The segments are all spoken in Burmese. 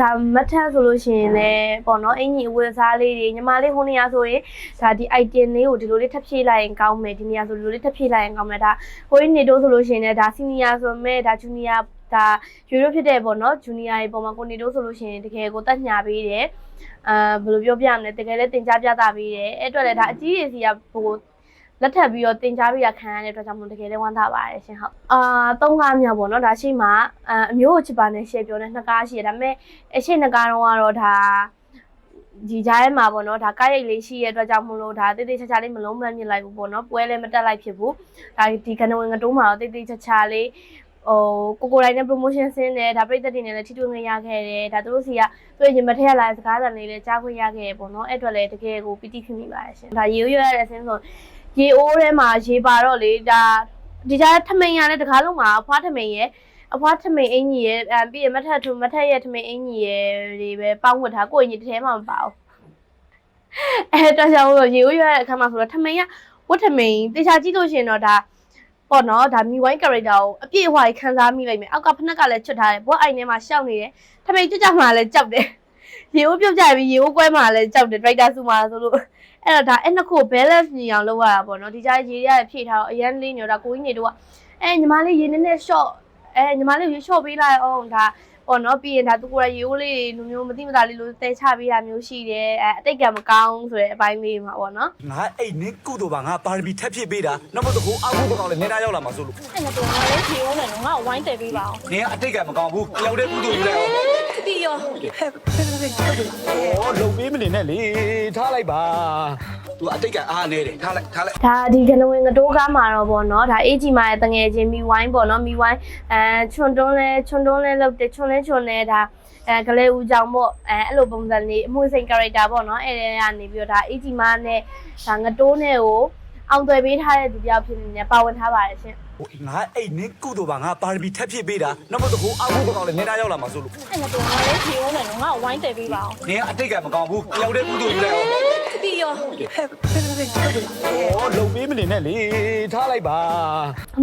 ဒါမတ်ထက်ဆိုလို့ရှိရင်လည်းပေါ့နော်အင်ကြီးအဝတ်အစားလေးတွေညီမလေးဟိုနေရာဆိုရင်ဒါဒီ item လေးကိုဒီလိုလေးထပ်ဖြည့်လိုက်ရင်ကောင်းမယ်ဒီနေရာဆိုဒီလိုလေးထပ်ဖြည့်လိုက်ရင်ကောင်းမယ်ဒါဟိုရင်းနေတော့ဆိုလို့ရှိရင်လည်းဒါ senior ဆိုမဲ့ဒါ junior ဒါယူရိုဖြစ်တဲ့ပေါ့နော် junior ရေပုံမှာကိုနေတော့ဆိုလို့ရှိရင်တကယ်ကိုတက်ညာပေးတယ်အာဘယ်လိုပြောပြရမလဲတကယ်လည်းတင် जा ပြတာပေးတယ်အဲ့အတွက်လည်းဒါအကြီးကြီးစီကဟို လက်ထပ်ပြီးတော့တင် जा ပြီးရခံရတဲ့အတွက်ကြောင့်မလို့တကယ်လည်းဝမ်းသာပါတယ်ရှင်ဟုတ်အာသုံးကားမြောက်ပေါ့နော်ဒါရှိမှအအမျိုးကိုချစ်ပါနဲ့ရှယ်ပြောနေနှစ်ကားရှိရဒါပေမဲ့အရှိနှစ်ကားတော့ကတော့ဒါဒီကြားထဲမှာပေါ့နော်ဒါကားရိတ်လေးရှိရတဲ့အတွက်ကြောင့်မလို့ဒါတိတ်တိတ်ချာချာလေးမလုံးမမြင်လိုက်ဘူးပေါ့နော်ပွဲလည်းမတက်လိုက်ဖြစ်ဘူးဒါဒီကနဝင်ကတိုးမှာတော့တိတ်တိတ်ချာချာလေးဟိုကိုကိုတိုင်းနဲ့ promotion ဆင်းတယ်ဒါပြိသက်တွေနဲ့လည်းထိတွေ့ငရခဲ့တယ်ဒါသူတို့စီကသူရင်မထက်ရလာစကားသံလေးလည်းကြားခွင့်ရခဲ့တယ်ပေါ့နော်အဲ့အတွက်လည်းတကယ်ကိုပီတိဖြစ်မိပါတယ်ရှင်ဒါရေရွရရတဲ့အဆင်းဆို ရေအိုးထဲမှာရေပါတော့လေဒါဒီကြားထမိန်ရတဲ့တကားလုံးမှာအဖွားထမိန်ရဲ့အဖွားထမိန်အင်ကြီးရဲ့အဲပြီးရင်မထက်ထူမထက်ရဲ့ထမိန်အင်ကြီးရဲ့တွေပဲပေါင်းဝတ်ထားကိုယ်ကြီးတစ်ထဲမှမပါဘူးအဲတော့ကြောင့်လို့ရေအိုးရတဲ့အခါမှာဆိုတော့ထမိန်ကဝတ်ထမိန်တေချာကြည့်လို့ရှိရင်တော့ဒါပေါ့နော်ဒါမီဝိုင်း character ကိုအပြည့်အဝခံစားမိလိုက်မယ်အောက်ကဖနက်ကလည်းချွတ်ထားတယ်ဘွားအိုင်ထဲမှာရှောက်နေတယ်ထမိန်ကြွကြမှာလည်းကြောက်တယ်ရေအိုးပြုတ်ကြပြီးရေအိုးကွဲမှာလည်းကြောက်တယ် director စုမှာဆိုလို့ အဲ့တော့ဒါအဲ့နှစ်ခုကို balance ညီအောင်လုပ်ရတာပေါ့နော်ဒီကြားရေရရဖြည့်ထားတော့အရန်လေးညောဒါကိုကြီးနေတော့အဲညီမလေးရေနည်းနည်း short အဲညီမလေးရေ short ပေးလိုက်အောင်ဒါပေါ့နော်ပြီးရင်ဒါသူကိုယ်ရရေအိုးလေးလူမျိုးမသိမသာလေးလို့တဲချပေးတာမျိုးရှိတယ်အဲအတိတ်ကမကောင်းဆိုတဲ့အပိုင်းလေးမှာပေါ့နော်ငါအဲ့နင်းကုသိုလ်ပါငါပါရမီထက်ဖြစ်ပေးတာနောက်မှတကူအောက်ဘုတ်ကောင်လည်းနေတာရောက်လာမှာဆိုလို့အဲ့တော့ငါလည်းဖြေဦးမယ်နော်ငါ့ကိုဝိုင်းတယ်ပေးပါအောင်နင်းအတိတ်ကမကောင်းဘူးတယောက်တည်းကုသိုလ်ယူလိုက်အောင် တီရောဩလုံပေးမနေနဲ့လေထားလိုက်ပါသူအတိတ်ကအားနေတယ်ထားလိုက်ထားလိုက်ဒါဒီကနဝင်ကတိုးကားမှာတော့ပေါ့နော်ဒါအေးကြီးမာရဲ့တငယ်ချင်းမီဝိုင်းပေါ့နော်မီဝိုင်းအဲချွန်တွန်းလဲချွန်တွန်းလဲလောက်တယ်ချွန်လဲချွန်လဲဒါအဲကလေးဦးကြောင့်ပေါ့အဲအဲ့လိုပုံစံလေးအမွှေးစိန် character ပေါ့နော်အဲ့ဒါကနေပြီးတော့ဒါအေးကြီးမာနဲ့ဒါငတိုးနဲ့ကို အောင်သွယ်ပေးထားတဲ့သူတယောက်ဖြစ်နေတယ်ပါဝင်ထားပါတယ်ရှင်ဟိုငါအဲ့နင်းကုသိုလ်ပါငါပါရမီထက်ဖြစ်ပေးတာနောက်မှတကူအောက်ဘုတ်ကောင်လည်းနေတာရောက်လာမှာဆိုလို့အဲ့တော့ငါလည်းဖြေဦးမယ်နော်ငါ့ကိုဝိုင်းတယ်ပေးပါအောင်နင်းအတိတ်ကမကောင်းဘူးတယောက်တည်းကုသိုလ်ယူလိုက်အောင်တီရောဩလုံပေးမနေနဲ့လေထားလိုက်ပါ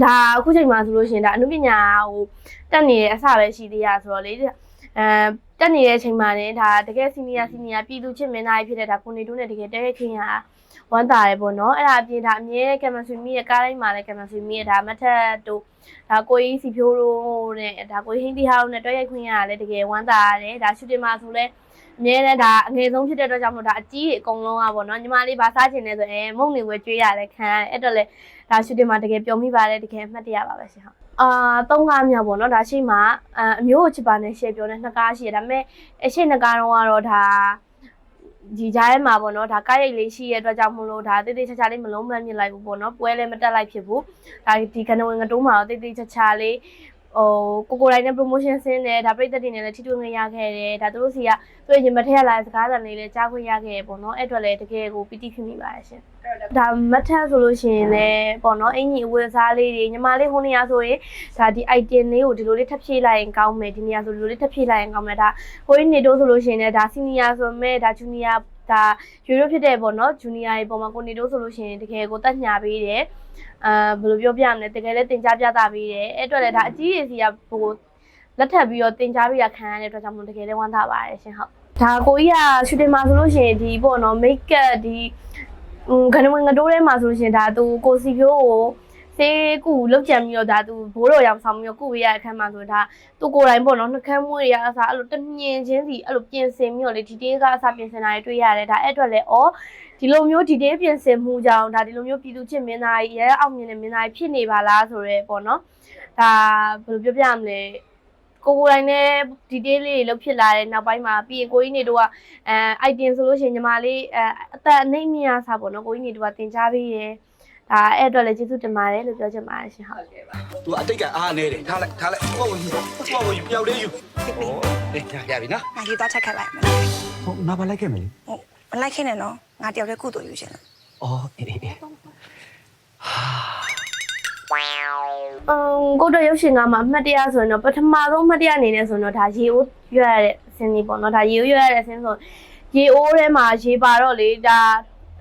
ဒါအခုချိန်မှာဆိုလို့ရှိရင်ဒါအနုပညာဟိုတက်နေတဲ့အစပဲရှိသေးရဆိုတော့လေအဲတက်နေတဲ့အချိန်မှာလည်းဒါတကယ်စီနီယာစီနီယာပြည်သူချစ်မင်းသားကြီးဖြစ်တဲ့ဒါကိုနေတူးနဲ့တကယ်တဲခင်ရ ဝမ်းသာတယ်ပေါ့နော်အဲ့ဒါအပြင်ဒါအမြဲကင်မဆွေမီရဲ့ကားတိုင်းမှာလည်းကင်မဆွေမီရဲ့ဒါမထက်တို့ဒါကိုကြီးစီဖြိုးတို့နဲ့ဒါကိုကြီးဟင်းတီဟာတို့နဲ့တွဲရိုက်ခွင့်ရတာလည်းတကယ်ဝမ်းသာရတယ်ဒါရှူတင်မှာဆိုလဲအမြဲတမ်းဒါအငယ်ဆုံးဖြစ်တဲ့အတွက်ကြောင့်မလို့ဒါအကြီးကြီးအကုန်လုံးอ่ะပေါ့နော်ညီမလေးဘာစားချင်လဲဆိုရင်မုံနေဝဲကျွေးရတယ်ခံရတယ်အဲ့တော့လေဒါရှူတင်မှာတကယ်ပျော်မိပါတယ်တကယ်အမှတ်တရပါပဲရှင်ဟုတ်အာသုံးကားမြောက်ပေါ့နော်ဒါရှိမှအအမျိုးကိုချစ်ပါနဲ့ရှယ်ပြောနေနှစ်ကားရှိရဒါပေမဲ့အရှိနှစ်ကားတော့ကတော့ဒါ ဒီကြားထဲမှာပေါ့နော်ဒါကားရိတ်လေးရှိရတဲ့အတွက်ကြောင့်မလို့ဒါတိတ်တိတ်ချာချာလေးမလုံးမမြင်လိုက်ဘူးပေါ့နော်ပွဲလည်းမတက်လိုက်ဖြစ်ဘူးဒါဒီကနဝင်ကတိုးမှာတော့တိတ်တိတ်ချာချာလေး ဟိုကိုကိုတိုင်းနဲ့ promotion ဆင်းတယ်ဒါပြိသက်တွေနဲ့လည်းထိတွေ့ငရခဲ့တယ်ဒါသူတို့စီကသူရင်မထက်ရလာစကားသံလေးလည်းကြားခွင့်ရခဲ့တယ်ပေါ့နော်အဲ့အတွက်လည်းတကယ်ကိုပီတိဖြစ်မိပါတယ်ရှင်ဒါမတ်ထက်ဆိုလို့ရှိရင်လည်းပေါ့နော်အင်ကြီးအဝတ်အစားလေးတွေညီမလေးဟိုနေရာဆိုရင်ဒါဒီ item လေးကိုဒီလိုလေးထပ်ဖြည့်လိုက်ရင်ကောင်းမယ်ဒီနေရာဆိုဒီလိုလေးထပ်ဖြည့်လိုက်ရင်ကောင်းမယ်ဒါဟိုရင်းနေတော့ဆိုလို့ရှိရင်လည်းဒါ senior ဆိုမဲ့ဒါ junior ဒါယူရိုဖြစ်တဲ့ပေါ့နော် junior ရေပုံမှာကိုနေတော့ဆိုလို့ရှိရင်တကယ်ကိုတက်ညာပေးတယ်အာဘယ်လိုပြောပြရမလဲတကယ်လည်းတင် जा ပြတာပေးတယ်အဲ့အတွက်လည်းဒါအကြီးကြီးစီကဟိုလက်ထပ်ပြီးတော့တင် जा ပြီးရခံရတဲ့အတွက်ကြောင့်မလို့တကယ်လည်းဝမ်းသာပါတယ်ရှင်ဟုတ်ဒါကိုကြီးကရှူတင်မှာဆိုလို့ရှိရင်ဒီပေါ့နော် make up ဒီ อืมခဏဝင်ငတိုးထဲမှာဆိုလို့ရှရင်ဒါသူကိုစီဖြိုးကို စေးကူလောက်ကြံပြီးတော့ဒါသူဘိုးတော်ရောင်ဆောင်ပြီးတော့ကုဝေးရတဲ့အခန်းမှာဆိုဒါသူကိုယ်တိုင်ပေါ့နော်နှကမ်းမွေးတွေကအစားအဲ့လိုတမြင်ချင်းစီအဲ့လိုပြင်ဆင်ပြီးတော့လေဒီတေးကအစားပြင်ဆင်တာတွေတွေ့ရတယ်ဒါအဲ့အတွက်လည်းဩဒီလိုမျိုးဒီတေးပြင်ဆင်မှုကြောင့်ဒါဒီလိုမျိုးပြည်သူချစ်မင်းသားကြီးရဲအောင်မြင်တဲ့မင်းသားကြီးဖြစ်နေပါလားဆိုရဲပေါ့နော်ဒါဘယ်လိုပြောပြရမလဲကိုကိုယ်တိုင်နဲ့ဒီတေးလေးတွေလောက်ဖြစ်လာတဲ့နောက်ပိုင်းမှာပြီးရင်ကိုကြီးနေတော့ကအဲ item ဆိုလို့ရှိရင်ညီမလေးအဲအသက်အနှိမ့်မြင့်ရစားပေါ့နော်ကိုကြီးနေတူကတင် जा ပေးရယ် ဒါအဲ့အတွက်လည်းကျေးဇူးတင်ပါတယ်လို့ပြောချင်ပါတယ်ရှင်ဟုတ်သူအတိတ်ကအားနေတယ်ထားလိုက်ထားလိုက်ဟုတ်ဘူးဟုတ်ဘူးတယောက်တည်းယူဩအေးရပြီနော်ငါကြီးသွားချက်ခက်လိုက်မယ်ဟုတ်ငါပါလိုက်ခဲ့မယ်လေဟုတ်မလိုက်ခင်းနဲ့နော်ငါတယောက်တည်းကုသိုလ်ယူရှင်လားဩအေးအေးအေးအမ်ကိုတော့ရုပ်ရှင်ကမှအမှတ်တရဆိုရင်တော့ပထမဆုံးအမှတ်တရအနေနဲ့ဆိုရင်တော့ဒါရေအိုးရွရတဲ့ဆင်းလေးပေါ့နော်ဒါရေအိုးရွရတဲ့ဆင်းဆိုရေအိုးထဲမှာရေပါတော့လေဒါ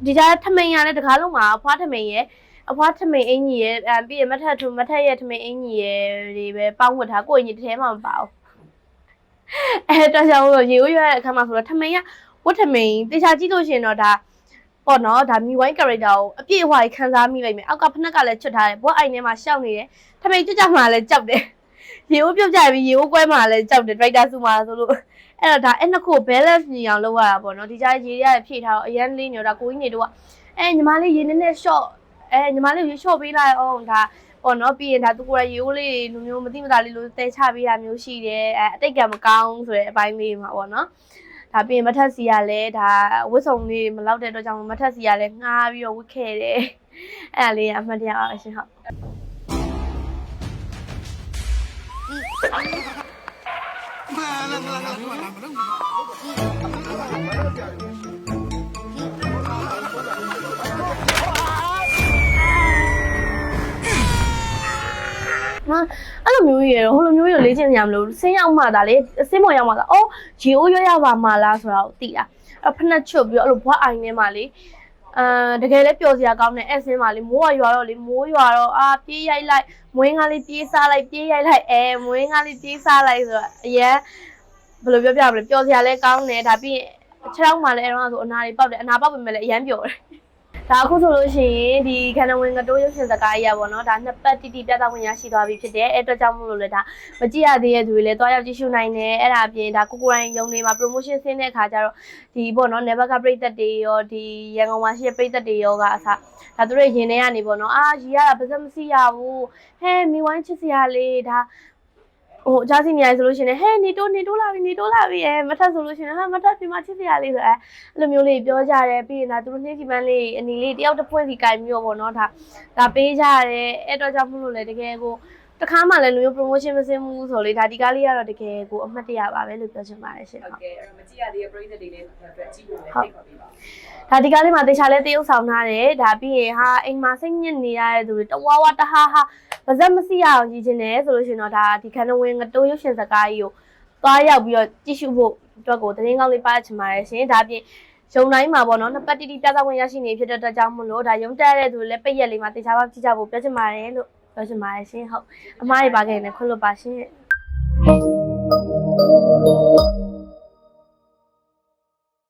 ဒီကြားထမိန်ရတဲ့တကားလုံးမှာအဖွားထမိန်ရဲ့အဖွားထမိန်အင်ကြီးရဲ့အဲပြီးရင်မထက်ထူမထက်ရဲ့ထမိန်အင်ကြီးရဲ့တွေပဲပေါင်းဝတ်ထားကိုယ်ကြီးတစ်ထဲမှမပါဘူးအဲတော့ကြောင့်လို့ရေဦးရွရတဲ့အခါမှာဆိုတော့ထမိန်ကဝတ်ထမိန်တေချာကြည့်လို့ရှိရင်တော့ဒါပေါ့နော်ဒါမြူဝိုင်း character ကိုအပြည့်အဝကြီးခန်းစားမိလိုက်မယ်အောက်ကဖနက်ကလည်းချွတ်ထားတယ်ဘွားအိုင်ထဲမှာရှောက်နေတယ်ထမိန်ကြွကြမှာလည်းကြောက်တယ် ရေဦးပြုတ်ကြပြီးရေဦးကွဲမှာလည်းကြောက်တယ် director စုမှာဆိုလို့အဲ့တော့ဒါအဲ့နှစ်ခုကို balance ညီအောင်လုပ်ရတာပေါ့နော်ဒီကြားရေရရဖြည့်ထားတော့အရန်လေးနေတော့ဒါကိုကြီးနေတော့ကအဲညီမလေးရေနည်းနည်း short အဲညီမလေးရေ short ပေးလိုက်အောင်ဒါပေါ့နော်ပြီးရင်ဒါသူကိုယ်ရရေဦးလေးလူမျိုးမသိမသာလေးလို့တဲချပေးတာမျိုးရှိတယ်အဲအတိတ်ကမကောင်းဆိုတဲ့အပိုင်းလေးမှာပေါ့နော်ဒါပြီးရင်မထက်စီကလည်းဒါဝတ်စုံလေးမလောက်တဲ့အတွက်ကြောင့်မထက်စီကလည်းငှားပြီးတော့ဝတ်ခဲ့တယ်အဲ့ဒါလေးကအမှတ်တရပါပဲရှင်ဟုတ် ဟာအဲ့လိုမျိုးကြီးရတော့ဟိုလိုမျိုးကြီးကိုလေ့ကျင့်ရမလို့ဆင်းရောက်မှသာလေဆင်းပေါ်ရောက်မှသာအော်ဂျီအိုရွရရပါမလားဆိုတာကိုသိတာအဲ့ဖက်နှက်ချွတ်ပြီးတော့အဲ့လိုဘွားအိုင်ထဲမှာလေအာတကယ်လည်းပျော်စရာကောင်းတဲ့အဆင်းမှာလေမိုးကရွာတော့လေမိုးရွာတော့အာပြေးရိုက်လိုက်မွေးငါလေးပြေးစားလိုက်ပြေးရိုက်လိုက်အဲမွေးငါလေးပြေးစားလိုက်ဆိုတော့အရင် ဘယ်လိုပြောပြမလဲပျော်စရာလည်းကောင်းတယ်ဒါပြီးရင်ခြေထောက်မှလည်းအဲ့တော့ဆိုအနာတွေပေါက်တယ်အနာပေါက်ပေမဲ့လည်းအရန်ပျော်တယ်ဒါအခုဆိုလို့ရှိရင်ဒီခန္ဓာဝင်ကတိုးရုပ်ရှင်စကားကြီးရပါတော့ဒါနှစ်ပတ်တိတိပြသဝင်ရရှိသွားပြီဖြစ်တယ်အဲ့အတွက်ကြောင့်မို့လို့လည်းဒါမကြည့်ရသေးတဲ့သူတွေလည်းတွားရောက်ကြည့်ရှုနိုင်တယ်အဲ့ဒါအပြင်ဒါကိုကိုရိုင်းရုံတွေမှာ promotion ဆင်းတဲ့အခါကျတော့ဒီပေါ့နော် never ကပြိသက်တွေရောဒီရန်ကုန်မှာရှိတဲ့ပြိသက်တွေရောကအစားဒါသူတို့ရင်ထဲကနေပေါ့နော်အာရီရတာပါစက်မစီရဘူးဟဲမိဝိုင်းချစ်စရာလေးဒါ ဟိုအကြစီနေရဆိုလို့ရှိရင်ဟဲနေတိုးနေတိုးလာပြီနေတိုးလာပြီအဲမထက်ဆိုလို့ရှိရင်ဟာမထက်ဒီမှာချစ်စရာလေးဆိုအဲအဲ့လိုမျိုးလေးပြောကြတယ်ပြီးရင်ဒါသူတို့နှင်းစီမန်းလေးအနီလေးတယောက်တစ်ပွင့်စီကင်မျိုးပေါ့နော်ဒါဒါပေးကြရတယ်အဲ့တော့ကြောင့်မို့လို့လေတကယ်ကိုတခါမှလည်းလူမျိုး promotion မစင်းဘူးဆိုလေဒါဒီကားလေးကတော့တကယ်ကိုအမှတ်တရပါပဲလို့ပြောချင်ပါတယ်ရှင်ဟုတ်ဟုတ်ကဲ့အဲ့တော့မကြည့်ရသေးတဲ့ပရိသတ်တွေလည်းအတွက်ကြည့်ဖို့လည်းဖိတ်ခေါ်ပေးပါဦးဒါဒီကားလေးမှာတေချာလဲတရုပ်ဆောင်ထားတယ်ဒါပြီးရင်ဟာအိမ်မှာစိတ်ညစ်နေရတဲ့သူတွေတဝါဝါတဟာဟာ ပါဇက်မစီရအောင်ကြည့်ချင်တယ်ဆိုလို့ရှိရင်တော့ဒါဒီခန္ဓာဝင်ငတိုးရုပ်ရှင်စကားကြီးကိုသွားရောက်ပြီးတော့ကြည့်ရှုဖို့အတွက်ကိုသတင်းကောင်းလေးပါချင်ပါတယ်ရှင်ဒါပြင်ရုံတိုင်းမှာပေါ့နော်နှစ်ပတ်တိတိပြသဝင်ရရှိနေဖြစ်တဲ့အတွက်ကြောင့်မလို့ဒါရုံတက်တဲ့သူတွေလည်းပိတ်ရက်လေးမှာတေချာပါကြည့်ကြဖို့ပြောချင်ပါတယ်လို့ပြောချင်ပါတယ်ရှင်ဟုတ်အမားတွေပါခဲ့ရင်လည်းခွင့်လွတ်ပါရှင်